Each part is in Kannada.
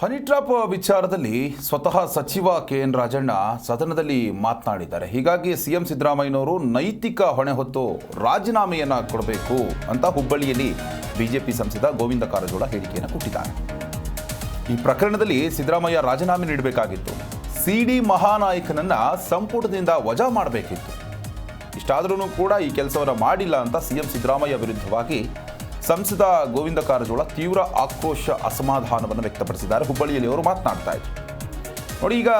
ಹನಿ ಟ್ರಾಪ್ ವಿಚಾರದಲ್ಲಿ ಸ್ವತಃ ಸಚಿವ ಕೆ ಎನ್ ರಾಜಣ್ಣ ಸದನದಲ್ಲಿ ಮಾತನಾಡಿದ್ದಾರೆ. ಹೀಗಾಗಿ ಸಿಎಂ ಸಿದ್ದರಾಮಯ್ಯನವರು ನೈತಿಕ ಹೊಣೆ ಹೊತ್ತು ರಾಜೀನಾಮೆಯನ್ನು ಕೊಡಬೇಕು ಅಂತ ಹುಬ್ಬಳ್ಳಿಯಲ್ಲಿ ಬಿಜೆಪಿ ಸಂಸದ ಗೋವಿಂದ ಕಾರಜೋಳ ಹೇಳಿಕೆಯನ್ನು ಕೊಟ್ಟಿದ್ದಾರೆ. ಈ ಪ್ರಕರಣದಲ್ಲಿ ಸಿದ್ದರಾಮಯ್ಯ ರಾಜೀನಾಮೆ ನೀಡಬೇಕಾಗಿತ್ತು. ಸಿಡಿ ಮಹಾನಾಯಕನನ್ನ ಸಂಪುಟದಿಂದ ವಜಾ ಮಾಡಬೇಕಿತ್ತು. ಇಷ್ಟಾದರೂ ಕೂಡ ಈ ಕೆಲಸವನ್ನು ಮಾಡಿಲ್ಲ ಅಂತ ಸಿಎಂ ಸಿದ್ದರಾಮಯ್ಯ ವಿರುದ್ಧವಾಗಿ ಸಂಸದ ಗೋವಿಂದ ಕಾರಜೋಳ ತೀವ್ರ ಆಕ್ರೋಶ ಅಸಮಾಧಾನವನ್ನು ವ್ಯಕ್ತಪಡಿಸಿದ್ದಾರೆ. ಹುಬ್ಬಳ್ಳಿಯಲ್ಲಿ ಅವರು ಮಾತನಾಡ್ತಾ ಇದ್ರು. ನೋಡಿ, ಈಗ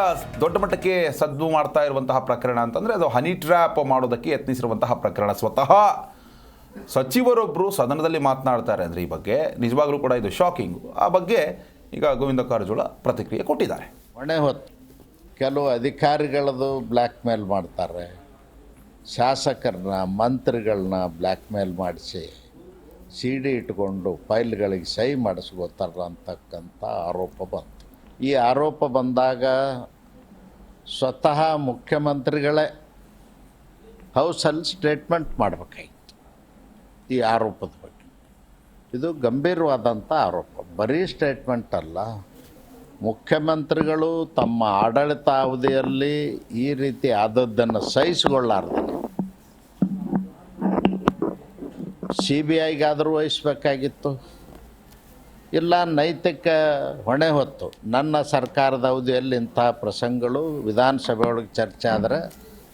ದೊಡ್ಡ ಮಟ್ಟಕ್ಕೆ ಸದ್ದು ಮಾಡ್ತಾ ಇರುವಂತಹ ಪ್ರಕರಣ ಅಂತಂದರೆ ಅದು ಹನಿ ಟ್ರ್ಯಾಪ್ ಮಾಡೋದಕ್ಕೆ ಯತ್ನಿಸಿರುವಂತಹ ಪ್ರಕರಣ. ಸ್ವತಃ ಸಚಿವರೊಬ್ಬರು ಸದನದಲ್ಲಿ ಮಾತನಾಡ್ತಾರೆ ಅಂದರೆ ಈ ಬಗ್ಗೆ ನಿಜವಾಗ್ಲೂ ಕೂಡ ಇದು ಶಾಕಿಂಗ್. ಆ ಬಗ್ಗೆ ಈಗ ಗೋವಿಂದ ಕಾರಜೋಳ ಪ್ರತಿಕ್ರಿಯೆ ಕೊಟ್ಟಿದ್ದಾರೆ. ಹೊಣೆ ಹೊತ್ತು ಕೆಲವು ಅಧಿಕಾರಿಗಳದು ಬ್ಲ್ಯಾಕ್ ಮೇಲ್ ಮಾಡ್ತಾರೆ. ಶಾಸಕರನ್ನ, ಮಂತ್ರಿಗಳನ್ನ ಬ್ಲ್ಯಾಕ್ ಮೇಲ್ ಮಾಡಿಸಿ ಸಿ ಡಿ ಇಟ್ಕೊಂಡು ಫೈಲ್ಗಳಿಗೆ ಸಹಿ ಮಾಡಿಸ್ಕೋತಾರ ಅಂತಕ್ಕಂಥ ಆರೋಪ ಬಂತು. ಈ ಆರೋಪ ಬಂದಾಗ ಸ್ವತಃ ಮುಖ್ಯಮಂತ್ರಿಗಳೇ ಹೌಸಲ್ಲಿ ಸ್ಟೇಟ್ಮೆಂಟ್ ಮಾಡಬೇಕಾಯಿತು ಈ ಆರೋಪದ ಬಗ್ಗೆ. ಇದು ಗಂಭೀರವಾದಂಥ ಆರೋಪ. ಬರೀ ಸ್ಟೇಟ್ಮೆಂಟ್ ಅಲ್ಲ, ಮುಖ್ಯಮಂತ್ರಿಗಳು ತಮ್ಮ ಆಡಳಿತಾವಧಿಯಲ್ಲಿ ಈ ರೀತಿ ಆದದ್ದನ್ನು ಸಹಿಸಿಕೊಳ್ಳಾರ್ದನೆ ಸಿ ಬಿ ಐಗಾದರೂ ವಹಿಸ್ಬೇಕಾಗಿತ್ತು. ಇಲ್ಲ, ನೈತಿಕ ಹೊಣೆ ಹೊತ್ತು. ನನ್ನ ಸರ್ಕಾರದ ಅವಧಿಯಲ್ಲಿ ಇಂಥ ಪ್ರಸಂಗಗಳು ವಿಧಾನಸಭೆ ಒಳಗೆ ಚರ್ಚೆ ಆದರೆ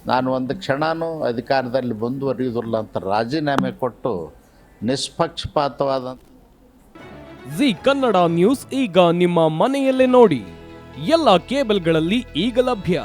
ನಾನು ಒಂದು ಕ್ಷಣವೂ ಅಧಿಕಾರದಲ್ಲಿ ಮುಂದುವರಿಯುವುದಿಲ್ಲ ಅಂತ ರಾಜೀನಾಮೆ ಕೊಟ್ಟು ನಿಷ್ಪಕ್ಷಪಾತವಾದ ಜಿ ಕನ್ನಡ ನ್ಯೂಸ್ ಈಗ ನಿಮ್ಮ ಮನೆಯಲ್ಲೇ ನೋಡಿ. ಎಲ್ಲ ಕೇಬಲ್ಗಳಲ್ಲಿ ಈಗ ಲಭ್ಯ.